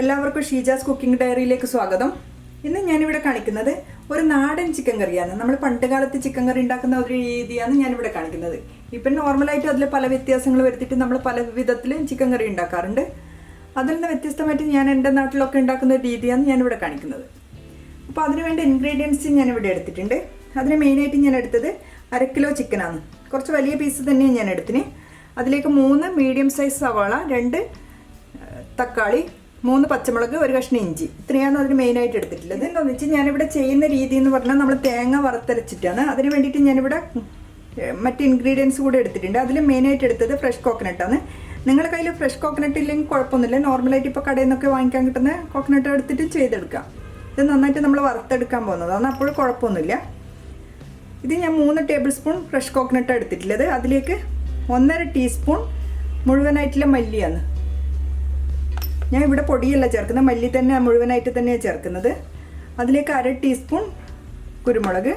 എല്ലാവർക്കും ഷീജാസ് കുക്കിംഗ് ഡയറിയിലേക്ക് സ്വാഗതം. ഇന്ന് ഞാനിവിടെ കാണിക്കുന്നത് ഒരു നാടൻ ചിക്കൻ കറിയാണ്. നമ്മൾ പണ്ട് കാലത്ത് ചിക്കൻ കറി ഉണ്ടാക്കുന്ന ഒരു രീതിയാണ് ഞാനിവിടെ കാണിക്കുന്നത്. ഇപ്പം നോർമലായിട്ട് അതിൽ പല വ്യത്യാസങ്ങൾ വരുത്തിയിട്ട് നമ്മൾ പല വിധത്തിലും ചിക്കൻ കറി ഉണ്ടാക്കാറുണ്ട്. അതിൽ നിന്ന് വ്യത്യസ്തമായിട്ട് ഞാൻ എന്റെ നാട്ടിലൊക്കെ ഉണ്ടാക്കുന്ന ഒരു രീതിയാണ് ഞാനിവിടെ കാണിക്കുന്നത്. അപ്പോൾ അതിന് വേണ്ട ഇൻഗ്രീഡിയൻസ് ഞാനിവിടെ എടുത്തിട്ടുണ്ട്. അതിന് മെയിനായിട്ട് ഞാൻ എടുത്തത് അര കിലോ ചിക്കനാണ് കുറച്ച് വലിയ പീസ് തന്നെയാണ് ഞാൻ എടുത്തിന്. അതിലേക്ക് മൂന്ന് മീഡിയം സൈസ് സവാള രണ്ട് തക്കാളി മൂന്ന് പച്ചമുളക് ഒരു കഷ്ണം ഇഞ്ചി. ഇത്രയാണ് അതിന് മെയിനായിട്ട് എടുത്തിട്ടുള്ളത്. എന്താണെന്ന് വെച്ചാൽ ഞാനിവിടെ ചെയ്യുന്ന രീതി എന്ന് പറഞ്ഞാൽ നമ്മൾ തേങ്ങ വറുത്തരച്ചിട്ടാണ്. അതിന് വേണ്ടിയിട്ട് ഞാനിവിടെ മറ്റ് ഇൻഗ്രീഡിയൻസ് കൂടെ എടുത്തിട്ടുണ്ട്. അതിൽ മെയിനായിട്ട് എടുത്തത് ഫ്രഷ് കോക്കനട്ടാണ് നിങ്ങളുടെ കയ്യിൽ ഫ്രഷ് കോക്കനട്ട് ഇല്ലെങ്കിൽ കുഴപ്പമൊന്നുമില്ല. നോർമലായിട്ട് ഇപ്പോൾ കടയിൽ നിന്നൊക്കെ വാങ്ങിക്കാൻ കിട്ടുന്ന കോക്കനട്ട് എടുത്തിട്ട് ചെയ്തെടുക്കാം ഇത് നന്നായിട്ട് നമ്മൾ വറുത്തെടുക്കാൻ പോകുന്നതാണ് അപ്പോൾ കുഴപ്പമൊന്നുമില്ല. ഇത് ഞാൻ മൂന്ന് ടേബിൾ സ്പൂൺ ഫ്രഷ് കോക്കനട്ട് എടുത്തിട്ടുള്ളത്. അതിലേക്ക് ഒന്നര ടീസ്പൂൺ മുഴുവനായിട്ടുള്ള മല്ലിയാണ്. ഞാൻ ഇവിടെ പൊടിയല്ല ചേർക്കുന്നത്. മല്ലി തന്നെ മുഴുവനായിട്ട് തന്നെയാണ് ചേർക്കുന്നത്. അതിലേക്ക് അര ടീസ്പൂൺ കുരുമുളക്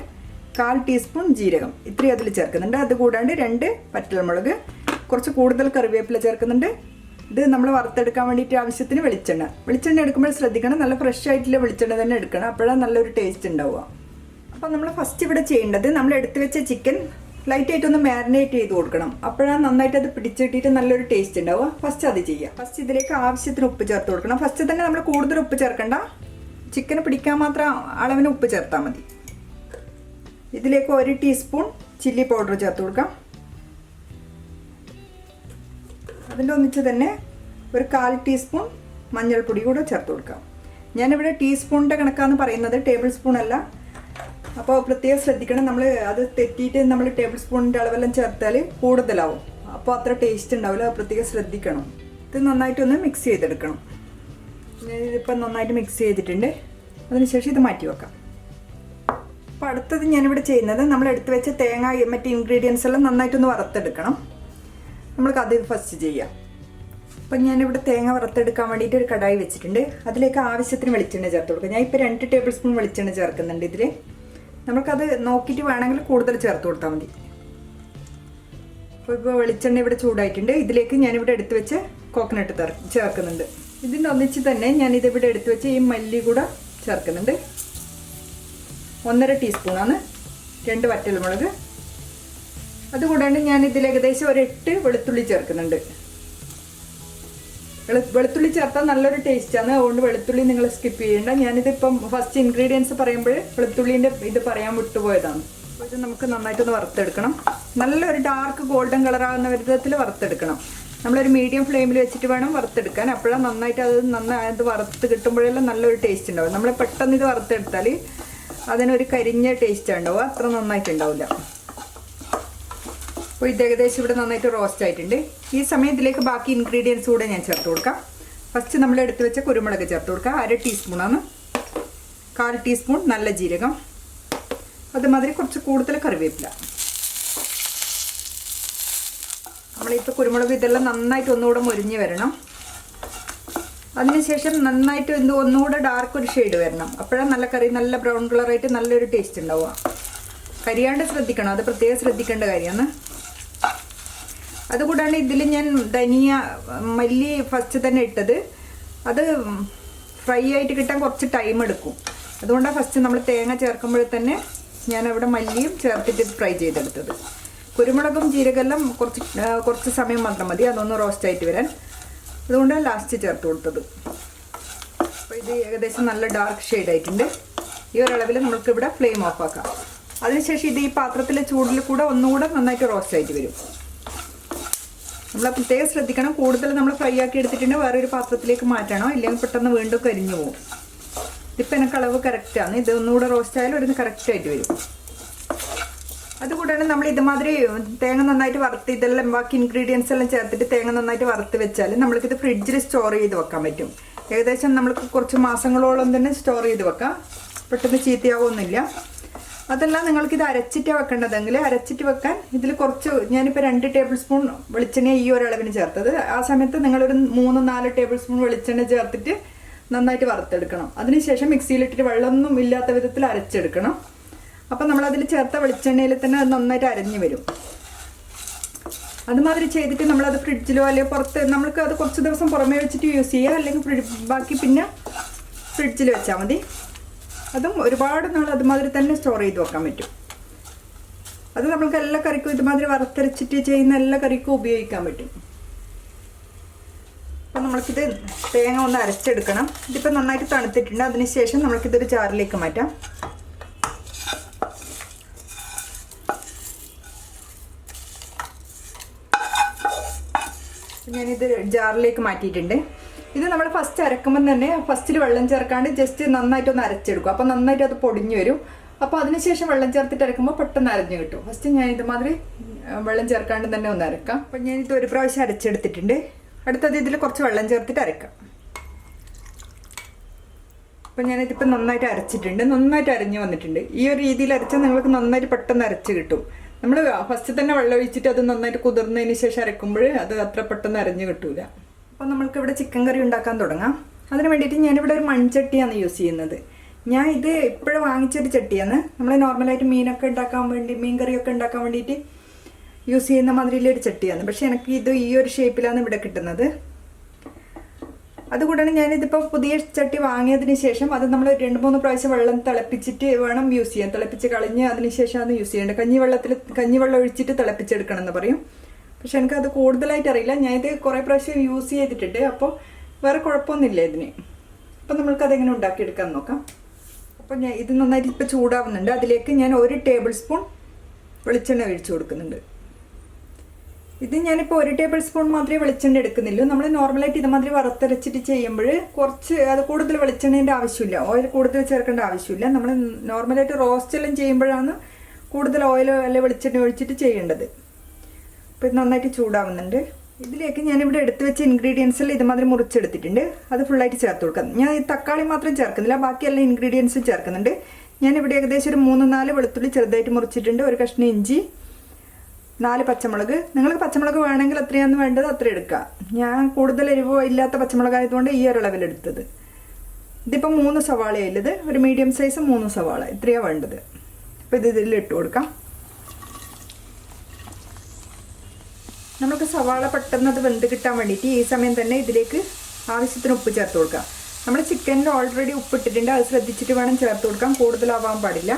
കാൽ ടീസ്പൂൺ ജീരകം. ഇത്രയും അതിൽ ചേർക്കുന്നുണ്ട്. അതുകൂടാണ്ട് രണ്ട് പറ്റൽമുളക് കുറച്ച് കൂടുതൽ കറിവേപ്പില ചേർക്കുന്നുണ്ട്. ഇത് നമ്മൾ വറുത്തെടുക്കാൻ വേണ്ടിയിട്ട് ആവശ്യത്തിന് വെളിച്ചെണ്ണ. വെളിച്ചെണ്ണ എടുക്കുമ്പോൾ ശ്രദ്ധിക്കണം. നല്ല ഫ്രഷ് ആയിട്ടുള്ള വെളിച്ചെണ്ണ തന്നെ എടുക്കണം. അപ്പോഴാണ് നല്ലൊരു ടേസ്റ്റ് ഉണ്ടാവുക. അപ്പോൾ നമ്മൾ ഫസ്റ്റ് ഇവിടെ ചെയ്യേണ്ടത് നമ്മൾ എടുത്തു വെച്ച ചിക്കൻ ലൈറ്റ് ആയിട്ട് ഒന്ന് മാരിനേറ്റ് ചെയ്ത് കൊടുക്കണം. അപ്പോഴാണ് നന്നായിട്ട് അത് പിടിച്ചിട്ടിട്ട് നല്ലൊരു ടേസ്റ്റ് ഉണ്ടാവുക. ഫസ്റ്റ് അത് ചെയ്യുക. ഫസ്റ്റ് ഇതിലേക്ക് ആവശ്യത്തിന് ഉപ്പ് ചേർത്ത് കൊടുക്കണം. ഫസ്റ്റ് തന്നെ നമ്മൾ കൂടുതൽ ഉപ്പ് ചേർക്കണ്ട. ചിക്കന് പിടിക്കാൻ മാത്രം അളവിന് ഉപ്പ് ചേർത്താൽ മതി. ഇതിലേക്ക് ഒരു ടീസ്പൂൺ ചില്ലി പൗഡർ ചേർത്ത് കൊടുക്കാം. അതിന്റെ ഒന്നിച്ച് തന്നെ ഒരു കാൽ ടീസ്പൂൺ മഞ്ഞൾപ്പൊടി കൂടെ ചേർത്ത് കൊടുക്കാം. ഞാനിവിടെ ടീസ്പൂണിന്റെ കണക്കാന്ന് പറയുന്നത് ടേബിൾ സ്പൂൺ അല്ല. അപ്പോൾ പ്രത്യേകം ശ്രദ്ധിക്കണം. നമ്മൾ അത് തെറ്റിയിട്ട് നമ്മൾ ടേബിൾ സ്പൂണിന്റെ അളവെല്ലാം ചേർത്താൽ കൂടുതലാവും. അപ്പോൾ അത്ര ടേസ്റ്റ് ഉണ്ടാവില്ല. പ്രത്യേകം ശ്രദ്ധിക്കണം. ഇത് നന്നായിട്ടൊന്ന് മിക്സ് ചെയ്തെടുക്കണം. ഇതിപ്പം നന്നായിട്ട് മിക്സ് ചെയ്തിട്ടുണ്ട്. അതിനുശേഷം ഇത് മാറ്റി വെക്കാം. അപ്പോൾ അടുത്തത് ഞാനിവിടെ ചെയ്യുന്നത് നമ്മൾ എടുത്തു വെച്ച തേങ്ങ മറ്റ് ഇൻഗ്രീഡിയൻസ് എല്ലാം നന്നായിട്ടൊന്ന് വറുത്തെടുക്കണം. നമ്മൾക്ക് അത് ഫസ്റ്റ് ചെയ്യാം. അപ്പം ഞാനിവിടെ തേങ്ങ വറുത്തെടുക്കാൻ വേണ്ടിയിട്ട് ഒരു കടായി വെച്ചിട്ടുണ്ട്. അതിലേക്ക് ആവശ്യത്തിന് വെളിച്ചെണ്ണ ചേർത്ത് കൊടുക്കുക ഞാൻ ഇപ്പോൾ രണ്ട് ടേബിൾ സ്പൂൺ വെളിച്ചെണ്ണ ചേർക്കുന്നുണ്ട് ഇതിൽ നമുക്കത് നോക്കിയിട്ട് വേണമെങ്കിൽ കൂടുതൽ ചേർത്ത് കൊടുത്താൽ മതി. അപ്പോൾ ഇപ്പോൾ വെളിച്ചെണ്ണ ഇവിടെ ചൂടായിട്ടുണ്ട്. ഇതിലേക്ക് ഞാനിവിടെ എടുത്ത് വെച്ച് കോക്കനട്ട് ചേർക്കുന്നുണ്ട്. ഇതിന്റെ ഒന്നിച്ച് തന്നെ ഞാൻ ഇവിടെ എടുത്ത് വെച്ച് ഈ മല്ലി കൂടെ ചേർക്കുന്നുണ്ട്. ഒന്നര ടീസ്പൂണാണ്. രണ്ട് വറ്റൽമുളക്. അതുകൂടാണ്ട് ഞാൻ ഏകദേശം ഒരു എട്ട് വെളുത്തുള്ളി ചേർക്കുന്നുണ്ട്. വെളുത്തുള്ളി ചേർത്താൽ നല്ലൊരു ടേസ്റ്റാണ് അതുകൊണ്ട് വെളുത്തുള്ളി നിങ്ങൾ സ്കിപ്പ് ചെയ്യേണ്ട. ഞാനിതിപ്പം ഫസ്റ്റ് ഇൻഗ്രീഡിയൻസ് പറയുമ്പോൾ വെളുത്തുള്ളീന്റെ ഇത് പറയാൻ വിട്ടുപോയതാണ്. ഇത് നമുക്ക് നന്നായിട്ടൊന്ന് വറുത്തെടുക്കണം. നല്ലൊരു ഡാർക്ക് ഗോൾഡൻ കളറാകുന്ന വിധത്തിൽ വറുത്തെടുക്കണം. നമ്മളൊരു മീഡിയം ഫ്ലെയിമിൽ വെച്ചിട്ട് വേണം വറുത്തെടുക്കാൻ. അപ്പോഴാണ് നന്നായിട്ട് അത് നന്നായി അത് വറുത്ത് കിട്ടുമ്പോഴെല്ലാം നല്ലൊരു ടേസ്റ്റ് ഉണ്ടാവും. നമ്മൾ പെട്ടെന്ന് ഇത് വറുത്തെടുത്താൽ അതിനൊരു കരിഞ്ഞ ടേസ്റ്റ് ഉണ്ടാവും അത്ര നന്നായിട്ട് ഉണ്ടാവില്ല അപ്പോൾ ഇത് ഏകദേശം ഇവിടെ നന്നായിട്ട് റോസ്റ്റ് ആയിട്ടുണ്ട്. ഈ സമയം ഇതിലേക്ക് ബാക്കി ഇൻഗ്രീഡിയൻസ് കൂടെ ഞാൻ ചേർത്ത് കൊടുക്കാം. ഫസ്റ്റ് നമ്മൾ എടുത്ത് വെച്ച കുരുമുളക് ചേർത്ത് കൊടുക്കുക അര ടീസ്പൂണാണ് കാൽ ടീസ്പൂൺ നല്ല ജീരകം. അതുമാതിരി കുറച്ച് കൂടുതൽ കറിവേപ്പില. നമ്മളിപ്പോൾ കുരുമുളക് ഇതെല്ലാം നന്നായിട്ട് ഒന്നുകൂടെ മുരിഞ്ഞ് വരണം. അതിനുശേഷം നന്നായിട്ട് എന്ത് ഒന്നുകൂടെ ഡാർക്ക് ഒരു ഷെയ്ഡ് വരണം. അപ്പോഴാണ് നല്ല കറി നല്ല ബ്രൗൺ കളറായിട്ട് നല്ലൊരു ടേസ്റ്റ് ഉണ്ടാവുക. കരിയാണ്ട് ശ്രദ്ധിക്കണം. അത് പ്രത്യേകം ശ്രദ്ധിക്കേണ്ട കാര്യമാണ്. അതുകൂടാണ്ട് ഇതിൽ ഞാൻ ധനിയ മല്ലി ഫസ്റ്റ് തന്നെ ഇട്ടത്. അത് ഫ്രൈ ആയിട്ട് കിട്ടാൻ കുറച്ച് ടൈം എടുക്കും. അതുകൊണ്ടാണ് ഫസ്റ്റ് നമ്മൾ തേങ്ങ ചേർക്കുമ്പോൾ തന്നെ ഞാൻ അവിടെ മല്ലിയും ചേർത്തിട്ട് ഫ്രൈ ചെയ്തെടുത്തത്. കുരുമുളകും ജീരകമെല്ലാം കുറച്ച് കുറച്ച് സമയം മാത്രം മതി. അതൊന്ന് റോസ്റ്റായിട്ട് വരാൻ. അതുകൊണ്ടാണ് ലാസ്റ്റ് ചേർത്ത് കൊടുത്തത്. അപ്പോൾ ഇത് ഏകദേശം നല്ല ഡാർക്ക് ഷെയ്ഡ് ആയിട്ടുണ്ട്. ഈ ഒരളവിൽ നമുക്ക് ഇവിടെ ഫ്ലെയിം ഓഫ് ആക്കാം. അതിനുശേഷം ഇത് ഈ പാത്രത്തിലെ ചൂടിൽ കൂടെ ഒന്നുകൂടെ നന്നായിട്ട് റോസ്റ്റായിട്ട് വരും. നമ്മൾ പ്രത്യേകം ശ്രദ്ധിക്കണം. കൂടുതൽ നമ്മൾ ഫ്രൈ ആക്കി എടുത്തിട്ടുണ്ടെങ്കിൽ വേറൊരു പാത്രത്തിലേക്ക് മാറ്റണം? ഇല്ലെങ്കിൽ പെട്ടെന്ന് വീണ്ടും കരിഞ്ഞു പോകും ഇതിപ്പോൾ എനിക്ക് അളവ് കറക്റ്റാണ് ഇത് ഒന്നുകൂടെ റോസ്റ്റ് ആയാലും ഒരു കറക്റ്റ് ആയിട്ട് വരും. അതുകൂടാണ് നമ്മൾ ഇതുമാതിരി തേങ്ങ നന്നായിട്ട് വറുത്ത് ഇതെല്ലാം ബാക്കി ഇൻഗ്രീഡിയൻസ് എല്ലാം ചേർത്തിട്ട് തേങ്ങ നന്നായിട്ട് വറുത്ത് വെച്ചാൽ നമ്മൾക്കിത് ഫ്രിഡ്ജിൽ സ്റ്റോർ ചെയ്ത് വെക്കാൻ പറ്റും. ഏകദേശം നമ്മൾക്ക് കുറച്ച് മാസങ്ങളോളം തന്നെ സ്റ്റോർ ചെയ്ത് വെക്കാം. പെട്ടെന്ന് ചീത്തയാവുന്നില്ല അതല്ല ഇത് അരച്ചിട്ട് വെക്കേണ്ടതെങ്കിൽ അരച്ചിട്ട് വെക്കാൻ ഇതിൽ കുറച്ച് ഞാനിപ്പോൾ രണ്ട് ടേബിൾ സ്പൂൺ വെളിച്ചെണ്ണ ഈ ഒരളവിന് ചേർത്തത്. ആ സമയത്ത് നിങ്ങളൊരു മൂന്ന് നാല് ടേബിൾ സ്പൂൺ വെളിച്ചെണ്ണ ചേർത്തിട്ട് നന്നായിട്ട് വറുത്തെടുക്കണം. അതിനുശേഷം മിക്സിയിലിട്ടിട്ട് വെള്ളമൊന്നും ഇല്ലാത്ത വിധത്തിൽ അരച്ചെടുക്കണം. അപ്പം നമ്മളതിൽ ചേർത്ത വെളിച്ചെണ്ണയിൽ തന്നെ അത് നന്നായിട്ട് അരഞ്ഞു വരും. അതുമാതിരി ചെയ്തിട്ട് നമ്മളത് ഫ്രിഡ്ജിലോ അല്ലെങ്കിൽ പുറത്ത് നമ്മൾക്ക് അത് കുറച്ച് ദിവസം പുറമേ വെച്ചിട്ട് യൂസ് ചെയ്യുക അല്ലെങ്കിൽ ബാക്കി പിന്നെ ഫ്രിഡ്ജിൽ വെച്ചാൽ മതി. അതും ഒരുപാട് നാൾ അതുമാതിരി തന്നെ സ്റ്റോർ ചെയ്ത് വെക്കാൻ പറ്റും. അത് നമ്മൾക്ക് എല്ലാ കറിക്കും ഇതുമാതിരി വറുത്തരച്ചിട്ട് ചെയ്യുന്ന എല്ലാ കറിക്കും ഉപയോഗിക്കാൻ പറ്റും. അപ്പം നമ്മൾക്കിത് തേങ്ങ ഒന്ന് അരച്ചെടുക്കണം. ഇതിപ്പോൾ നന്നായിട്ട് തണുത്തിട്ടുണ്ട്. അതിനുശേഷം നമ്മൾക്കിതൊരു ചാറിലേക്ക് മാറ്റാം. ഞാനിത് ജാറിലേക്ക് മാറ്റിയിട്ടുണ്ട്. ഇത് നമ്മൾ ഫസ്റ്റ് അരക്കുമ്പോൾ തന്നെ ഫസ്റ്റിൽ വെള്ളം ചേർക്കാണ്ട് ജസ്റ്റ് നന്നായിട്ട് ഒന്ന് അരച്ചെടുക്കും. അപ്പോൾ നന്നായിട്ട് അത് പൊടിഞ്ഞു വരും. അപ്പോൾ അതിനുശേഷം വെള്ളം ചേർത്തിട്ട് അരക്കുമ്പോൾ പെട്ടെന്ന് അരഞ്ഞു കിട്ടും. ഫസ്റ്റ് ഞാൻ ഇതുമാതിരി വെള്ളം ചേർക്കാണ്ട് തന്നെ ഒന്ന് അരക്കാം. അപ്പം ഞാനിത് ഒരു പ്രാവശ്യം അരച്ചെടുത്തിട്ടുണ്ട്. അടുത്തത് ഇതിൽ കുറച്ച് വെള്ളം ചേർത്തിട്ട് അരക്കാം. അപ്പം ഞാനിതിപ്പോൾ നന്നായിട്ട് അരച്ചിട്ടുണ്ട്. നന്നായിട്ട് അരഞ്ഞു വന്നിട്ടുണ്ട്. ഈ ഒരു രീതിയിൽ അരച്ചാൽ നിങ്ങൾക്ക് നന്നായിട്ട് പെട്ടെന്ന് അരച്ച് കിട്ടും. നമ്മൾ ഫസ്റ്റ് തന്നെ വെള്ളം ഒഴിച്ചിട്ട് അത് നന്നായിട്ട് കുതിർന്നതിന് ശേഷം അരക്കുമ്പോൾ അത് അത്ര പെട്ടെന്ന് അരഞ്ഞു കിട്ടൂല. അപ്പം നമ്മൾക്ക് ഇവിടെ ചിക്കൻ കറി ഉണ്ടാക്കാൻ തുടങ്ങാം. അതിന് വേണ്ടിയിട്ട് ഞാനിവിടെ ഒരു മൺചട്ടിയാണ് യൂസ് ചെയ്യുന്നത്. ഞാൻ ഇത് ഇപ്പോഴും വാങ്ങിച്ചൊരു ചട്ടിയാണ്. നമ്മൾ നോർമലായിട്ട് മീനൊക്കെ ഉണ്ടാക്കാൻ വേണ്ടി മീൻ കറിയൊക്കെ ഉണ്ടാക്കാൻ വേണ്ടിയിട്ട് യൂസ് ചെയ്യുന്ന മാതിരിയിലൊരു ചട്ടിയാണ്. പക്ഷെ എനിക്ക് ഇത് ഈ ഒരു ഷേപ്പിലാണ് ഇവിടെ കിട്ടുന്നത്. അതുകൂടാണ് ഞാനിതിപ്പോൾ പുതിയ ചട്ടി വാങ്ങിയതിന് ശേഷം അത് നമ്മൾ രണ്ട് മൂന്ന് പ്രാവശ്യം വെള്ളം തിളപ്പിച്ചിട്ട് വേണം യൂസ് ചെയ്യാൻ. തിളപ്പിച്ച് കളഞ്ഞ് അതിന് ശേഷമാണ് യൂസ് ചെയ്യേണ്ടത്. കഞ്ഞി വെള്ളത്തിൽ കഞ്ഞി വെള്ളം ഒഴിച്ചിട്ട് തിളപ്പിച്ചെടുക്കണം എന്ന് പറയും. പക്ഷെ എനിക്കത് കൂടുതലായിട്ട് അറിയില്ല ഞാൻ ഇത് കുറേ പ്രാവശ്യം യൂസ് ചെയ്തിട്ടുണ്ട്. അപ്പോൾ വേറെ കുഴപ്പമൊന്നുമില്ല ഇതിന്. അപ്പം അതെങ്ങനെ ഉണ്ടാക്കിയെടുക്കാൻ നോക്കാം. അപ്പം ഞാൻ ഇത് നന്നായിട്ട് ഇപ്പോൾ ചൂടാവുന്നുണ്ട്. അതിലേക്ക് ഞാൻ ഒരു ടേബിൾ സ്പൂൺ വെളിച്ചെണ്ണ ഒഴിച്ചു കൊടുക്കുന്നുണ്ട്. ഇത് ഞാനിപ്പോൾ ഒരു ടേബിൾ സ്പൂൺ മാത്രമേ വെളിച്ചെണ്ണ എടുക്കുന്നില്ലൂ നമ്മൾ നോർമലായിട്ട് ഇതുമാതിരി വറുത്തരച്ചിട്ട് ചെയ്യുമ്പോൾ കുറച്ച് അത് കൂടുതൽ വെളിച്ചെണ്ണേന്റെ ആവശ്യമില്ല. ഓയിൽ കൂടുതൽ ചേർക്കേണ്ട ആവശ്യമില്ല. നമ്മൾ നോർമലായിട്ട് റോസ്റ്റ് എല്ലാം ചെയ്യുമ്പോഴാണ് കൂടുതൽ ഓയിൽ അല്ലെങ്കിൽ വെളിച്ചെണ്ണ ഒഴിച്ചിട്ട് ചെയ്യേണ്ടത്. അപ്പോൾ ഇത് നന്നായിട്ട് ചൂടാവുന്നുണ്ട്. ഇതിലേക്ക് ഞാനിവിടെ എടുത്തു വെച്ച ഇൻഗ്രീഡിയൻസിൽ ഇതുമാതിരി മുറിച്ചെടുത്തിട്ടുണ്ട്. അത് ഫുള്ളായിട്ട് ചേർത്ത് കൊടുക്കാം. ഞാൻ ഈ തക്കാളി മാത്രം ചേർക്കുന്നില്ല ബാക്കി എല്ലാ ഇൻഗ്രീഡിയൻസും ചേർക്കുന്നുണ്ട്. ഞാനിവിടെ ഏകദേശം ഒരു മൂന്ന് നാല് വെളുത്തുള്ളി ചെറുതായിട്ട് മുറിച്ചിട്ടുണ്ട് ഒരു കഷ്ണം ഇഞ്ചി നാല് പച്ചമുളക്. നിങ്ങൾക്ക് പച്ചമുളക് വേണമെങ്കിൽ അത്രയാന്ന് വേണ്ടത് അത്ര എടുക്കുക ഞാൻ കൂടുതൽ എരിവോ ഇല്ലാത്ത പച്ചമുളക് ആയതുകൊണ്ട് ഈ ഒരു അളവിലെടുത്തത് ഇതിപ്പോൾ മൂന്ന് സവാളയായില്ലത് ഒരു മീഡിയം സൈസ് മൂന്ന് സവാള. ഇത്രയാണ് വേണ്ടത്. അപ്പോൾ ഇത് ഇതിൽ ഇട്ട് കൊടുക്കാം. നമുക്ക് സവാള പെട്ടെന്ന് അത് വെന്ത് കിട്ടാൻ വേണ്ടിയിട്ട് ഈ സമയം തന്നെ ഇതിലേക്ക് ആവശ്യത്തിന് ഉപ്പ് ചേർത്ത് കൊടുക്കാം. നമ്മൾ ചിക്കനിൽ ഓൾറെഡി ഉപ്പിട്ടിട്ടുണ്ട് അത് ശ്രദ്ധിച്ചിട്ട് വേണം ചേർത്ത് കൊടുക്കാൻ. കൂടുതലാവാൻ പാടില്ല.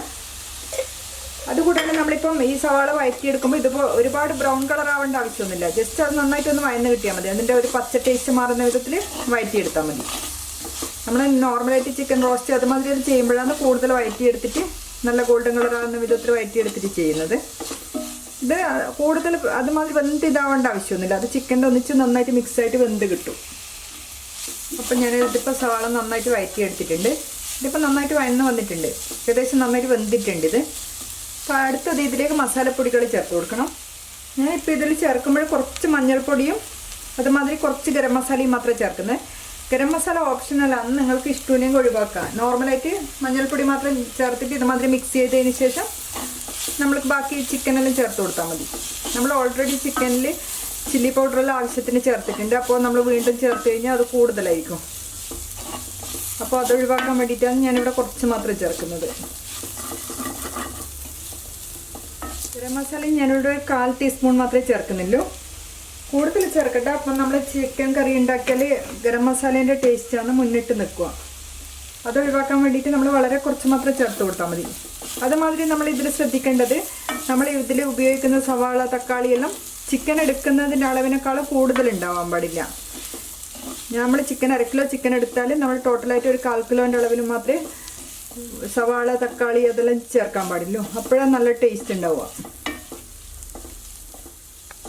അതുകൂടാതെ നമ്മളിപ്പം ഈ സവാള വഴറ്റിയെടുക്കുമ്പോൾ ഇതിപ്പോൾ ഒരുപാട് ബ്രൗൺ കളർ ആവേണ്ട ആവശ്യമൊന്നുമില്ല. ജസ്റ്റ് അത് നന്നായിട്ട് ഒന്ന് വയന്ന് കിട്ടിയാൽ മതി. അതിന്റെ ഒരു പച്ച ടേസ്റ്റ് മാറുന്ന വിധത്തിൽ വഴറ്റിയെടുത്താൽ മതി. നമ്മൾ നോർമലായിട്ട് ചിക്കൻ റോസ്റ്റ് അതുമാതിരി അത് ചെയ്യുമ്പോഴാണ് കൂടുതൽ വഴറ്റിയെടുത്തിട്ട് നല്ല ഗോൾഡൻ കളർ ആവുന്ന വിധത്തിൽ വഴറ്റിയെടുത്തിട്ട് ചെയ്യുന്നത്. ഇത് കൂടുതൽ അതുമാതിരി വെന്ത് ഇതാവേണ്ട ആവശ്യമൊന്നുമില്ല. അത് ചിക്കന്റെ ഒന്നിച്ച് നന്നായിട്ട് മിക്സായിട്ട് വെന്ത് കിട്ടും. അപ്പം ഞാൻ ഇതിപ്പോൾ സവാള നന്നായിട്ട് വഴറ്റിയെടുത്തിട്ടുണ്ട് ഇതിപ്പോൾ നന്നായിട്ട് വഴന്ന് വന്നിട്ടുണ്ട്. ഏകദേശം നന്നായിട്ട് വെന്തിട്ടുണ്ട് ഇത്. അപ്പോൾ അടുത്തത് ഇതിലേക്ക് മസാലപ്പൊടികൾ ചേർത്ത് കൊടുക്കണം. ഞാനിപ്പോൾ ഇതിൽ ചേർക്കുമ്പോൾ കുറച്ച് മഞ്ഞൾപ്പൊടിയും അതുമാതിരി കുറച്ച് ഗരം മസാലയും മാത്രമേ ചേർക്കുന്നത്. ഗരം മസാല ഓപ്ഷനലാണ് നിങ്ങൾക്ക് ഇഷ്ടമില്ലെങ്കിൽ ഒഴിവാക്കാം. നോർമലായിട്ട് മഞ്ഞൾപ്പൊടി മാത്രം ചേർത്തിട്ട് ഇതുമാതിരി മിക്സ് ചെയ്തതിന് ശേഷം നമ്മൾക്ക് ബാക്കി ചിക്കനെല്ലാം ചേർത്ത് കൊടുത്താൽ മതി. നമ്മൾ ഓൾറെഡി ചിക്കനിൽ ചില്ലി പൗഡറെല്ലാം ആവശ്യത്തിന് ചേർത്തിട്ടുണ്ട്. അപ്പോൾ നമ്മൾ വീണ്ടും ചേർത്ത് കഴിഞ്ഞാൽ അത് കൂടുതലായിരിക്കും. അപ്പോൾ അത് ഒഴിവാക്കാൻ വേണ്ടിയിട്ടാണ് ഞാനിവിടെ കുറച്ച് മാത്രം ചേർക്കുന്നത്. ഗരം മസാലയും ഞാനിവിടെ ഒരു കാൽ ടീസ്പൂൺ മാത്രമേ ചേർക്കുന്നുള്ളൂ. കൂടുതൽ ചേർക്കട്ടെ അപ്പം നമ്മൾ ചിക്കൻ കറി ഉണ്ടാക്കിയാൽ ഗരം മസാലേന്റെ ടേസ്റ്റാണ് മുന്നിട്ട് നിൽക്കുക. അത് ഒഴിവാക്കാൻ വേണ്ടിയിട്ട് നമ്മൾ വളരെ കുറച്ച് മാത്രം ചേർത്ത് കൊടുത്താൽ മതി. അതുമാതിരി നമ്മൾ ഇതിൽ ശ്രദ്ധിക്കേണ്ടത് നമ്മൾ ഇതിൽ ഉപയോഗിക്കുന്ന സവാള തക്കാളി എല്ലാം ചിക്കൻ എടുക്കുന്നതിന്റെ അളവിനേക്കാളും കൂടുതൽ ഉണ്ടാവാൻ പാടില്ല നമ്മൾ ചിക്കൻ അര കിലോ ചിക്കൻ എടുത്താൽ നമ്മൾ ടോട്ടലായിട്ട് ഒരു കാൽ കിലോന്റെ അളവിൽ മാത്രമേ സവാള തക്കാളി അതെല്ലാം ചേർക്കാൻ പാടില്ല. അപ്പോഴാണ് നല്ല ടേസ്റ്റ് ഉണ്ടാവുക.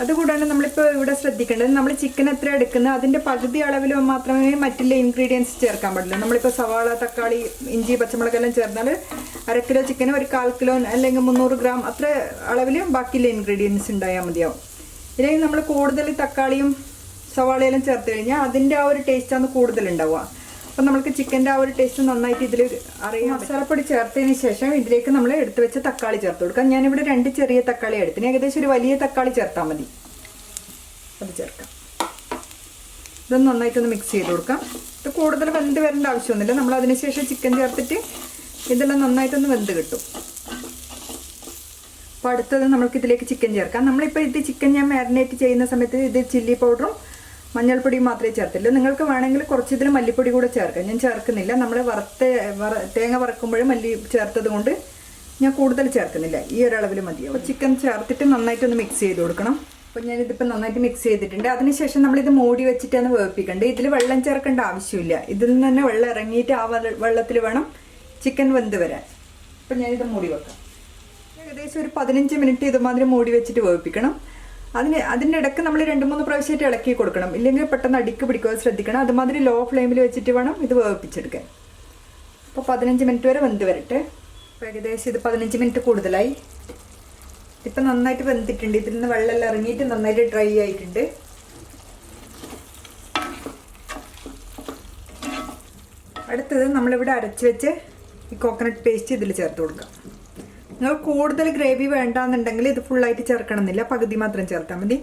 അതുകൂടാണ്ട് നമ്മളിപ്പോൾ ഇവിടെ ശ്രദ്ധിക്കേണ്ടത് നമ്മൾ ചിക്കൻ എത്ര എടുക്കുന്നത് അതിന്റെ പകുതി അളവിൽ മാത്രമേ മറ്റുള്ള ഇൻഗ്രീഡിയൻസ് ചേർക്കാൻ പാടുള്ളൂ. നമ്മളിപ്പോൾ സവാള തക്കാളി ഇഞ്ചി പച്ചമുളക് പച്ചമുളകെല്ലാം ചേർന്നാൽ അര കിലോ ചിക്കന് ഒരു കാൽ കിലോ അല്ലെങ്കിൽ മുന്നൂറ് ഗ്രാം അത്ര അളവിൽ ബാക്കിയുള്ള ഇൻഗ്രീഡിയൻസ് ഉണ്ടായാൽ മതിയാവും. ഇല്ലെങ്കിൽ നമ്മൾ കൂടുതൽ തക്കാളിയും സവാളയെല്ലാം ചേർത്ത് കഴിഞ്ഞാൽ അതിന്റെ ആ ഒരു ടേസ്റ്റാണ് കൂടുതൽ ഉണ്ടാവുക. അപ്പം നമുക്ക് ചിക്കന്റെ ആ ഒരു ടേസ്റ്റ് നന്നായിട്ട് ഇതിൽ അറിയാം മസാലപ്പൊടി ചേർത്തതിന് ശേഷം ഇതിലേക്ക് നമ്മൾ എടുത്തു വെച്ച തക്കാളി ചേർത്ത് കൊടുക്കാം. ഞാനിവിടെ രണ്ട് ചെറിയ തക്കാളി എടുത്തിന് ഏകദേശം ഒരു വലിയ തക്കാളി ചേർത്താൽ മതി. അത് ചേർക്കാം. ഇതൊന്ന് നന്നായിട്ടൊന്ന് മിക്സ് ചെയ്ത് കൊടുക്കാം. ഇത് കൂടുതൽ വെന്ത് വരേണ്ട ആവശ്യമൊന്നുമില്ല. നമ്മൾ അതിനുശേഷം ചിക്കൻ ചേർത്തിട്ട് ഇതെല്ലാം നന്നായിട്ടൊന്ന് വെന്ത് കിട്ടും. അപ്പോൾ അടുത്തത് നമുക്ക് ഇതിലേക്ക് ചിക്കൻ ചേർക്കാം. നമ്മളിപ്പോൾ ഇത് ചിക്കൻ ഞാൻ മാരിനേറ്റ് ചെയ്യുന്ന സമയത്ത് ഇത് ചില്ലി പൗഡറും മഞ്ഞൾപ്പൊടിയും മാത്രമേ ചേർത്തില്ല നിങ്ങൾക്ക് വേണമെങ്കിൽ കുറച്ച് ഇതിൽ മല്ലിപ്പൊടി കൂടെ ചേർക്കാം. ഞാൻ ചേർക്കുന്നില്ല. നമ്മൾ വറുത്ത വറ തേങ്ങ വറക്കുമ്പോഴും മല്ലി ചേർത്തത് കൊണ്ട് ഞാൻ കൂടുതൽ ചേർക്കുന്നില്ല. ഈ ഒരളവിൽ മതി. അപ്പോൾ ചിക്കൻ ചേർത്തിട്ട് നന്നായിട്ടൊന്ന് മിക്സ് ചെയ്ത് കൊടുക്കണം. അപ്പോൾ ഞാനിതിപ്പോൾ നന്നായിട്ട് മിക്സ് ചെയ്തിട്ടുണ്ട്. അതിനുശേഷം നമ്മളിത് മൂടി വെച്ചിട്ടാണ് വേവിപ്പിക്കേണ്ടത് ഇതിൽ വെള്ളം ചേർക്കേണ്ട ആവശ്യമില്ല. ഇതിൽ നിന്ന് തന്നെ വെള്ളം ഇറങ്ങിയിട്ട് ആ വെള്ളത്തിൽ വേണം ചിക്കൻ വെന്ത് വരാൻ. അപ്പോൾ ഞാനിത് മൂടി വെക്കാം. ഏകദേശം ഒരു പതിനഞ്ച് മിനിറ്റ് ഇതുമാതിരി മൂടി വെച്ചിട്ട് വേവിപ്പിക്കണം. അതിന് അതിന്റെ ഇടയ്ക്ക് നമ്മൾ രണ്ട് മൂന്ന് പ്രാവശ്യമായിട്ട് ഇളക്കി കൊടുക്കണം. ഇല്ലെങ്കിൽ പെട്ടെന്ന് അടിക്ക് പിടിക്കുക ശ്രദ്ധിക്കണം. അതുമാതിരി ലോ ഫ്ലെയിമിൽ വെച്ചിട്ട് വേണം ഇത് വേവിപ്പിച്ചെടുക്കാൻ. അപ്പോൾ പതിനഞ്ച് മിനിറ്റ് വരെ വെന്ത് വരട്ടെ. അപ്പോൾ ഏകദേശം ഇത് പതിനഞ്ച് മിനിറ്റ് കൂടുതലായി. ഇപ്പം നന്നായിട്ട് വെന്തിട്ടുണ്ട്. ഇതിൽ നിന്ന് വെള്ളമെല്ലാം ഇറങ്ങിയിട്ട് നന്നായിട്ട് ഡ്രൈ ആയിട്ടുണ്ട്. അടുത്തത് നമ്മളിവിടെ അരച്ച് വെച്ച് ഈ കോക്കനട്ട് പേസ്റ്റ് ഇതിൽ ചേർത്ത് കൊടുക്കാം നിങ്ങൾ കൂടുതൽ ഗ്രേവി വേണ്ടാന്നുണ്ടെങ്കിൽ ഇത് ഫുള്ളായിട്ട് ചേർക്കണമെന്നില്ല. പകുതി മാത്രം ചേർത്താൽ മതി.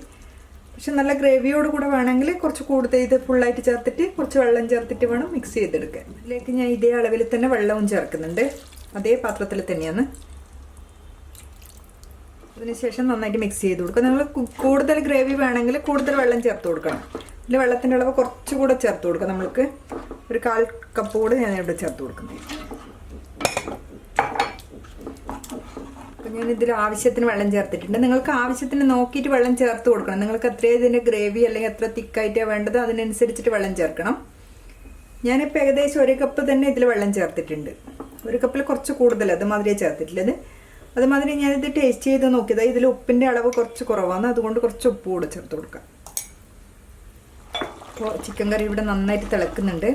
പക്ഷെ നല്ല ഗ്രേവിയോട് കൂടെ വേണമെങ്കിൽ കുറച്ച് കൂടുതൽ ഇത് ഫുള്ളായിട്ട് ചേർത്തിട്ട് കുറച്ച് വെള്ളം ചേർത്തിട്ട് വേണം മിക്സ് ചെയ്തെടുക്കുക അതിലേക്ക് ഞാൻ ഇതേ അളവിൽ തന്നെ വെള്ളവും ചേർക്കുന്നുണ്ട്. അതേ പാത്രത്തിൽ തന്നെയാണ്. അതിനുശേഷം നന്നായിട്ട് മിക്സ് ചെയ്ത് കൊടുക്കുക. നിങ്ങൾ കൂടുതൽ ഗ്രേവി വേണമെങ്കിൽ കൂടുതൽ വെള്ളം ചേർത്ത് കൊടുക്കണം. ഇതിൽ വെള്ളത്തിന്റെ അളവ് കുറച്ചുകൂടെ ചേർത്ത് കൊടുക്കുക നമ്മൾക്ക്. ഒരു കാൽ കപ്പ് കൂടെ ഞാൻ ഇവിടെ ചേർത്ത് കൊടുക്കുന്നത് അപ്പം ഞാൻ ഇതിൽ ആവശ്യത്തിന് വെള്ളം ചേർത്തിട്ടുണ്ട്. നിങ്ങൾക്ക് ആവശ്യത്തിന് നോക്കിയിട്ട് വെള്ളം ചേർത്ത് കൊടുക്കണം. നിങ്ങൾക്ക് എത്ര ഇതിന്റെ ഗ്രേവി അല്ലെങ്കിൽ എത്ര തിക്കായിട്ടാണ് വേണ്ടത് അതിനനുസരിച്ചിട്ട് വെള്ളം ചേർക്കണം. ഞാനിപ്പോൾ ഏകദേശം ഒരു കപ്പ് തന്നെ ഇതിൽ വെള്ളം ചേർത്തിട്ടുണ്ട്. ഒരു കപ്പിൽ കുറച്ച് കൂടുതൽ അതുമാതിരിയാണ് ചേർത്തിട്ടുള്ളത്. അതുമാതിരി ഞാനിത് ടേസ്റ്റ് ചെയ്ത് നോക്കിയത് ഇതിൽ ഉപ്പിന്റെ അളവ് കുറച്ച് കുറവാണ്. അതുകൊണ്ട് കുറച്ച് ഉപ്പ് കൂടെ ചേർത്ത് കൊടുക്കാം. അപ്പോൾ ചിക്കൻ കറി ഇവിടെ നന്നായിട്ട് തിളക്കുന്നുണ്ട്.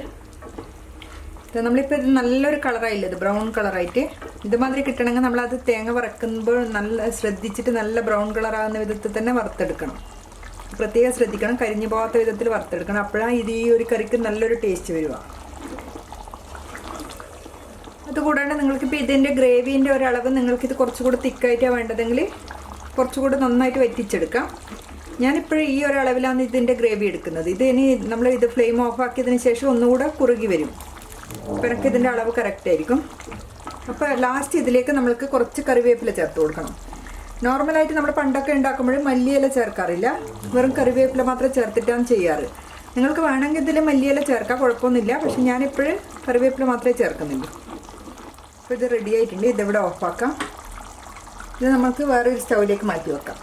ഇത് നമ്മളിപ്പോൾ ഇത് നല്ലൊരു കളറായില്ല? ഇത് ബ്രൗൺ കളറായിട്ട്. ഇതുമാതിരി കിട്ടണമെങ്കിൽ നമ്മളത് തേങ്ങ വറക്കുമ്പോൾ നല്ല ശ്രദ്ധിച്ചിട്ട് നല്ല ബ്രൗൺ കളറാകുന്ന വിധത്തിൽ തന്നെ വറുത്തെടുക്കണം. പ്രത്യേകം ശ്രദ്ധിക്കണം. കരിഞ്ഞു പോകാത്ത വിധത്തിൽ വറുത്തെടുക്കണം. അപ്പോഴാണ് ഇത് ഈ ഒരു കറിക്ക് നല്ലൊരു ടേസ്റ്റ് വരിക അതുകൂടാണ്ട് നിങ്ങൾക്കിപ്പോൾ ഇതിന്റെ ഗ്രേവീന്റെ ഒരളവ് നിങ്ങൾക്കിത് കുറച്ചുകൂടി തിക്കായിട്ടാണ് വേണ്ടതെങ്കിൽ കുറച്ചുകൂടി നന്നായിട്ട് വറ്റിച്ചെടുക്കാം. ഞാനിപ്പോഴും ഈ ഒരളവിലാണ് ഇതിന്റെ ഗ്രേവി എടുക്കുന്നത്. ഇത് ഇനി നമ്മൾ ഇത് ഫ്ലെയിം ഓഫ് ആക്കിയതിന് ശേഷം ഒന്നുകൂടെ കുറുകി വരും. എനിക്ക് ഇതിന്റെ അളവ് കറക്റ്റ് ആയിരിക്കും. അപ്പോൾ ലാസ്റ്റ് ഇതിലേക്ക് നമ്മൾക്ക് കുറച്ച് കറിവേപ്പില ചേർത്ത് കൊടുക്കണം. നോർമലായിട്ട് നമ്മൾ പണ്ടൊക്കെ ഉണ്ടാക്കുമ്പോൾ മല്ലിയില ചേർക്കാറില്ല. വെറും കറിവേപ്പില മാത്രം ചേർത്തിട്ടാണ് ചെയ്യാറ്. നിങ്ങൾക്ക് വേണമെങ്കിൽ ഇതിൽ മല്ലിയില ചേർക്കാം കുഴപ്പമൊന്നുമില്ല. പക്ഷെ ഞാനിപ്പോഴും കറിവേപ്പില മാത്രമേ ചേർക്കുന്നുള്ളൂ. അപ്പോൾ ഇത് റെഡി ആയിട്ടുണ്ട്. ഇതിവിടെ ഓഫാക്കാം ഇത് നമുക്ക് വേറൊരു സ്റ്റൗവിലേക്ക് മാറ്റി വെക്കാം.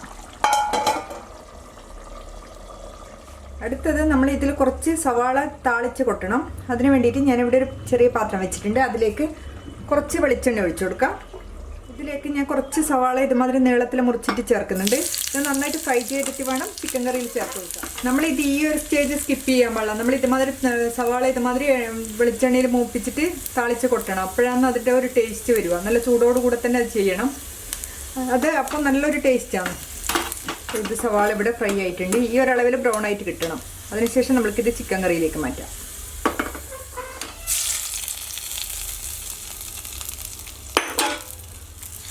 അടുത്തത് നമ്മൾ ഇതിൽ കുറച്ച് സവാള താളിച്ച് കൊട്ടണം. അതിന് വേണ്ടിയിട്ട് ഞാനിവിടെ ഒരു ചെറിയ പാത്രം വെച്ചിട്ടുണ്ട്. അതിലേക്ക് കുറച്ച് വെളിച്ചെണ്ണ ഒഴിച്ചു കൊടുക്കാം. ഇതിലേക്ക് ഞാൻ കുറച്ച് സവാള ഇതുമാതിരി നീളത്തിൽ മുറിച്ചിട്ട് ചേർക്കുന്നുണ്ട്. ഇത് നന്നായിട്ട് ഫ്രൈ ചെയ്തിട്ട് വേണം ചിക്കൻ കറിയിൽ ചേർത്ത് കൊടുക്കാം നമ്മൾ ഇത് ഈ ഒരു സ്റ്റേജ് സ്കിപ്പ് ചെയ്യാൻ പാടില്ല. നമ്മൾ ഇതുമാതിരി സവാള ഇതുമാതിരി വെളിച്ചെണ്ണയിൽ മൂപ്പിച്ചിട്ട് താളിച്ച് കൊട്ടണം. അപ്പോഴാണ് അതിന്റെ ഒരു ടേസ്റ്റ് വരിക. നല്ല ചൂടോടുകൂടെ തന്നെ അത് ചെയ്യണം. അത് അപ്പം നല്ലൊരു ടേസ്റ്റാണ് ഇത് സവാള ഇവിടെ ഫ്രൈ ആയിട്ടുണ്ട്. ഈ ഒരളവിൽ ബ്രൗൺ ആയിട്ട് കിട്ടണം. അതിനുശേഷം നമ്മൾക്കിത് ചിക്കൻ കറിയിലേക്ക് മാറ്റാം.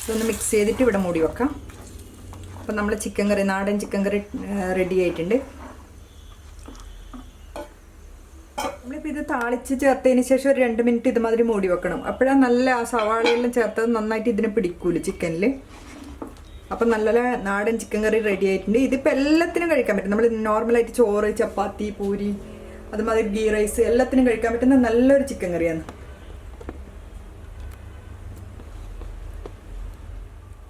ഇതൊന്ന് മിക്സ് ചെയ്തിട്ട് ഇവിടെ മൂടി വെക്കാം. അപ്പം നമ്മൾ ചിക്കൻ കറി നാടൻ ചിക്കൻ കറി റെഡി ആയിട്ടുണ്ട്. നമ്മളിപ്പോൾ ഇത് താളിച്ച് ചേർത്തതിന് ശേഷം ഒരു രണ്ട് മിനിറ്റ് ഇതുമാതിരി മൂടി വെക്കണം. അപ്പോഴാണ് നല്ല ആ സവാളയെല്ലാം ചേർത്തത് നന്നായിട്ട് ഇതിനെ പിടിക്കൂല ചിക്കനിൽ അപ്പം നല്ല നാടൻ ചിക്കൻ കറി റെഡി ആയിട്ടുണ്ട്. ഇതിപ്പോൾ എല്ലാത്തിനും കഴിക്കാൻ പറ്റും. നമ്മൾ നോർമൽ ആയിട്ട് ചോറ് ചപ്പാത്തി പൂരി അതുമാതിരി ഗീ റൈസ് എല്ലാത്തിനും കഴിക്കാൻ പറ്റുന്ന നല്ലൊരു ചിക്കൻ കറിയാണ്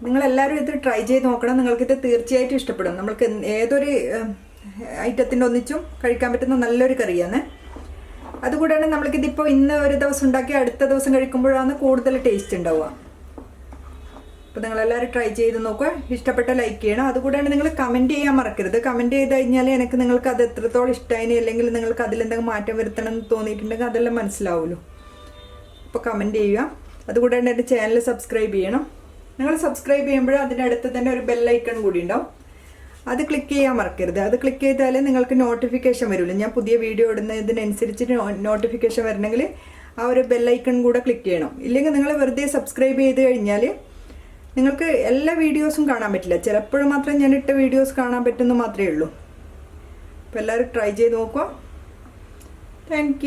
നിങ്ങൾ എല്ലാവരും ഇത് ട്രൈ ചെയ്ത് നോക്കണം. നിങ്ങൾക്ക് ഇത് തീർച്ചയായിട്ടും ഇഷ്ടപ്പെടും. നമ്മൾക്ക് ഏതൊരു ഐറ്റത്തിന്റെ ഒന്നിച്ചും കഴിക്കാൻ പറ്റുന്ന നല്ലൊരു കറിയാണ് അതുകൂടാണ് നമ്മൾക്കിതിപ്പോൾ ഇന്ന് ഒരു ദിവസം ഉണ്ടാക്കി അടുത്ത ദിവസം കഴിക്കുമ്പോഴാണ് കൂടുതൽ ടേസ്റ്റ് ഉണ്ടാവുക. അപ്പോൾ നിങ്ങളെല്ലാവരും ട്രൈ ചെയ്ത് നോക്കുക. ഇഷ്ടപ്പെട്ട ലൈക്ക് ചെയ്യണം. അതുകൂടാണ് നിങ്ങൾ കമന്റ് ചെയ്യാൻ മറക്കരുത്. കമന്റ് ചെയ്ത് കഴിഞ്ഞാൽ എനിക്ക് നിങ്ങൾക്ക് അത് എത്രത്തോളം ഇഷ്ടമായി അല്ലെങ്കിൽ നിങ്ങൾക്ക് അതിലെന്തെങ്കിലും മാറ്റം വരുത്തണം എന്ന് തോന്നിയിട്ടുണ്ടെങ്കിൽ അതെല്ലാം മനസ്സിലാവുമല്ലോ അപ്പോൾ കമന്റ് ചെയ്യുക. അതുകൂടാണ്ട് എന്റെ ചാനൽ സബ്സ്ക്രൈബ് ചെയ്യണം. നിങ്ങൾ സബ്സ്ക്രൈബ് ചെയ്യുമ്പോൾ അതിന്റെ അടുത്ത് തന്നെ ഒരു ബെല്ലൈക്കൺ കൂടി ഉണ്ടാവും. അത് ക്ലിക്ക് ചെയ്യാൻ മറക്കരുത്. അത് ക്ലിക്ക് ചെയ്താലേ നിങ്ങൾക്ക് നോട്ടിഫിക്കേഷൻ വരുള്ളൂ. ഞാൻ പുതിയ വീഡിയോ ഇടുന്നതിനനുസരിച്ച് നോട്ടിഫിക്കേഷൻ വരണമെങ്കിൽ ആ ഒരു ബെല്ലൈക്കൺ കൂടെ ക്ലിക്ക് ചെയ്യണം. ഇല്ലെങ്കിൽ നിങ്ങൾ വെറുതെ സബ്സ്ക്രൈബ് ചെയ്ത് കഴിഞ്ഞാൽ നിങ്ങൾക്ക് എല്ലാ വീഡിയോസും കാണാൻ പറ്റില്ല. ചിലപ്പോഴും മാത്രം ഞാൻ ഇട്ട വീഡിയോസ് കാണാൻ പറ്റുന്ന മാത്രമേ ഉള്ളൂ. അപ്പോൾ എല്ലാവരും ട്രൈ ചെയ്ത് നോക്കുക. താങ്ക്